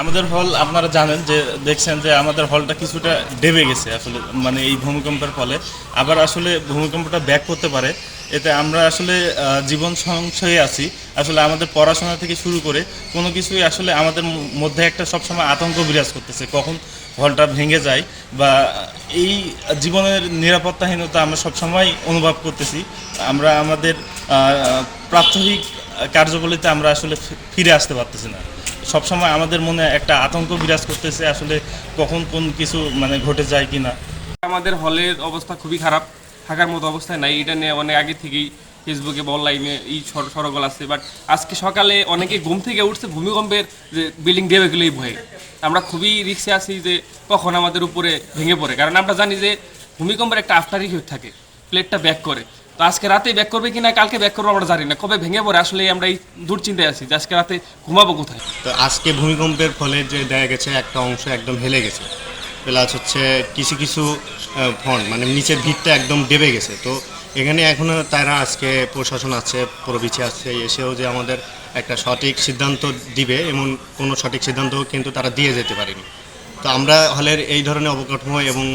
আমাদের হল আপনারা জানেন যে দেখছেন যে আমাদের হলটা কিছুটা ডেবে গেছে আসলে মানে এই ভূমিকম্পের ফলে। আবার আসলে ভূমিকম্পটা ব্যাক করতে পারে। এতে আমরা আসলে জীবন সংশয়ে আছি। আসলে আমাদের পড়াশোনা থেকে শুরু করে কোনো কিছুই আসলে আমাদের মধ্যে একটা সবসময় আতঙ্ক বিরাজ করতেছে কখন হলটা ভেঙে যায় বা এই জীবনের নিরাপত্তাহীনতা আমরা সবসময় অনুভব করতেছি। আমরা আমাদের আহ, প্রাত্যহিক কার্যবলিতে আমরা আসলে ফিরে আসতে পারতেছি না। সবসময় আমাদের মনে একটা আতঙ্ক বিরাজ করতেছে আসলে কখন কোন কিছু মানে ঘটে যায় কিনা। আমাদের হলের অবস্থা খুবই খারাপ, থাকার মতো অবস্থায় নাই, এটা নিয়ে অনেক আগে থেকেই ফেসবুকে বা অনলাইনে এই সর- সরগোল আছে বাট আজকে সকালে অনেকে ঘুম থেকে উঠছে, ভূমিকম্পের যে বিল্ডিং দেবে গেলেই ভয়ে। আমরা খুবই রিক্সে আছি যে কখন আমাদের উপরে ভেঙে পড়ে, কারণ আমরা জানি যে ভূমিকম্পের একটা আফটার ইফেক্ট থাকে প্লেটটা ব্যাক করে। তো আজকে রাতে ব্যাক করবে কিনা, কালকে ব্যাক করব আমরা জানি না। কবে ভেঙে পড়ে আসলে আমরা এই দুশ্চিন্তায় আছি আজকে রাতে ঘুমাবো কোথায়? তো আজকে ভূমিকম্পের ফলে যে দেখা গেছে, একটা অংশ একদম হেলে গেছে। প্লাস হচ্ছে কিছু কিছু ফন্ড মানে নিচের ভিতটা একদম ডেবে গেছে। তো এখানে এখনও তারা আজকে প্রশাসন আছে প্রবিছে আছে, এসেও যে আমাদের একটা সঠিক সিদ্ধান্ত দিবে, এমন কোনো সঠিক সিদ্ধান্ত কিন্তু তারা দিয়ে যেতে পারেনি। তো আমরা হলের এই ধরনের অবকাঠামো এবং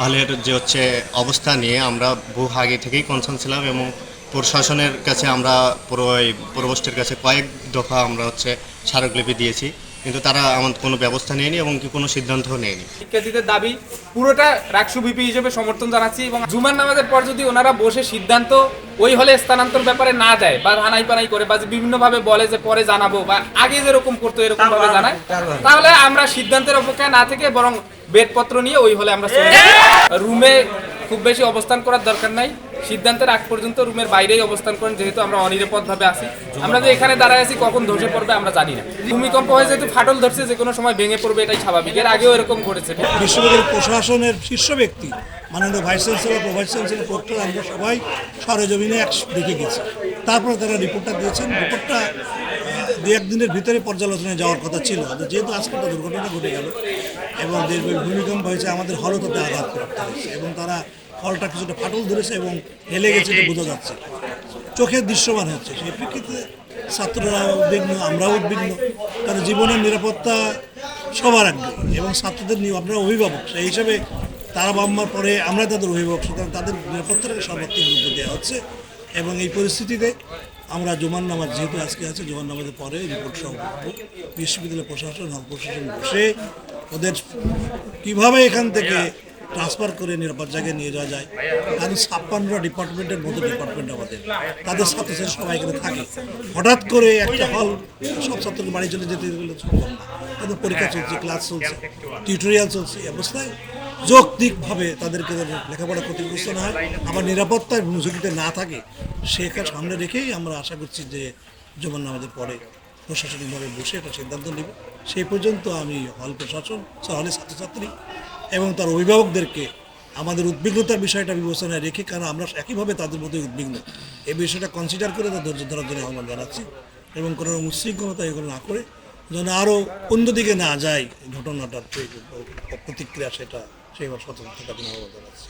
হলের যে হচ্ছে অবস্থা নিয়ে আমরা বহু আগে থেকেই কনসার্ন ছিলাম এবং প্রশাসনের কাছে আমরা পুরো পূর্বষ্টের কাছে কয়েক দফা আমরা হচ্ছে স্মারকলিপি দিয়েছি। কিন্তু তারা আমাদের কোনো ব্যবস্থা নেয়নি এবং কি কোনো সিদ্ধান্তও নেয়নি। শিক্ষার্থীদের দাবি পুরোটা রাকসু বিপি হিসেবে সমর্থন জানাচ্ছি এবং জুমার নামাজের পর যদি ওনারা বসে সিদ্ধান্ত ওই হলে স্থানান্তর ব্যাপারে না দেয় বা হানাই পানাই করে বা বিভিন্ন ভাবে বলে যে পরে জানাব বা আগে যেরকম করতো এরকম ভাবে জানায় তাহলে আমরা সিদ্ধান্তের অপেক্ষায় না থেকে বরং বেডপত্র নিয়ে ওই হলে আমরা রুমে খুব বেশি অবস্থান করার দরকার নাই। সিদ্ধান্তের আগ পর্যন্ত রুমের বাইরেই অবস্থান করেন, যেহেতু আমরা অনিরাপদ ভাবে আছি। আমরা যে এখানে দাঁড়ায় আছি, কখন ধসে পড়বে আমরা জানি না। ভূমিকম্প হয়ে যেহেতু ফাটল ধরছে, যে কোনো সময় ভেঙে পড়বে এটাই স্বাভাবিক। এর আগেও এরকম ঘটেছে। বিশ্ববিদ্যালয় প্রশাসনের শীর্ষ ব্যক্তি, মাননীয় vice chancellor pro vice chancellor proctor আমরা সবাই সরেজমিনে এক দেখে গেছি। তারপরে তারা রিপোর্টটা দিয়েছেন। রিপোর্টটা দু একদিনের ভিতরে পর্যালোচনায় যাওয়ার কথা ছিল। যেহেতু আজকে একটা দুর্ঘটনা ঘটে গেল, এবং দেশব্যাপী ভূমিকম্প হয়েছে, আমাদের হলও তাতে আঘাত করতে হয়েছে, এবং তারা হলটা কিছুটা ফাটল ধরেছে এবং হেলে গেছে এটা বোঝা যাচ্ছে। চোখে দৃশ্যমান হচ্ছে। সেই প্রেক্ষিতে ছাত্ররা উদ্বিগ্ন, আমরাও উদ্বিগ্ন। কারণ জীবনের নিরাপত্তা সবার আগে এবং ছাত্রদের নিয়ে আপনারা অভিভাবক। সেই হিসাবে তারা বাম্মার পরে আমরা তাদের অভিভাবক। সুতরাং তাদের নিরাপত্তাটাকে সর্বাত্মক গুরুত্ব দেওয়া হচ্ছে এবং এই পরিস্থিতিতে আমরা জমান নামাজ যেহেতু আজকে আছে জমান নামাজের পরে রিপোর্ট সহ বিশ্ববিদ্যালয় প্রশাসন, হল প্রশাসন বসে ওদের কীভাবে এখান থেকে ট্রান্সফার করে নিরাপদ জায়গায় নিয়ে যাওয়া যায়। কারণ ছাপ্পান্নটা ডিপার্টমেন্টের মতো ডিপার্টমেন্ট আমাদের। তাদের ছাত্রছাত্রী সবাই এখানে থাকে। হঠাৎ করে একটা হল সব ছাত্রকে বাড়ি চলে যেতে গেলে সম্ভব না। তাদের পরীক্ষা চলছে ক্লাস চলছে টিউটোরিয়াল চলছে অবস্থায় যৌক্তিকভাবে তাদেরকে লেখাপড়া ক্ষতিগ্রস্ত না হয়, আবার নিরাপত্তার ঝুঁকিতে না থাকে সেটা সামনে রেখেই আমরা আশা করছি যে যেমন আমাদের পরে প্রশাসনিকভাবে বসে একটা সিদ্ধান্ত নেব। সেই পর্যন্ত আমি হল প্রশাসন, হলের ছাত্রছাত্রী এবং তার অভিভাবকদেরকে আমাদের উদ্বিগ্নতার বিষয়টা বিবেচনায় রেখে, কারণ আমরা একইভাবে তাদের মধ্যে উদ্বিগ্ন। এই বিষয়টা কনসিডার করে তার ধৈর্য ধরার জন্য আহ্বান জানাচ্ছি এবং কোনো উচ্ছৃঙ্খলতা এগুলো না করে যেন আরও অন্যদিকে না যায় ঘটনাটার প্রতিক্রিয়া সেটা সেইভাবে সতর্ক থাকার জন্য আহ্বান জানাচ্ছি।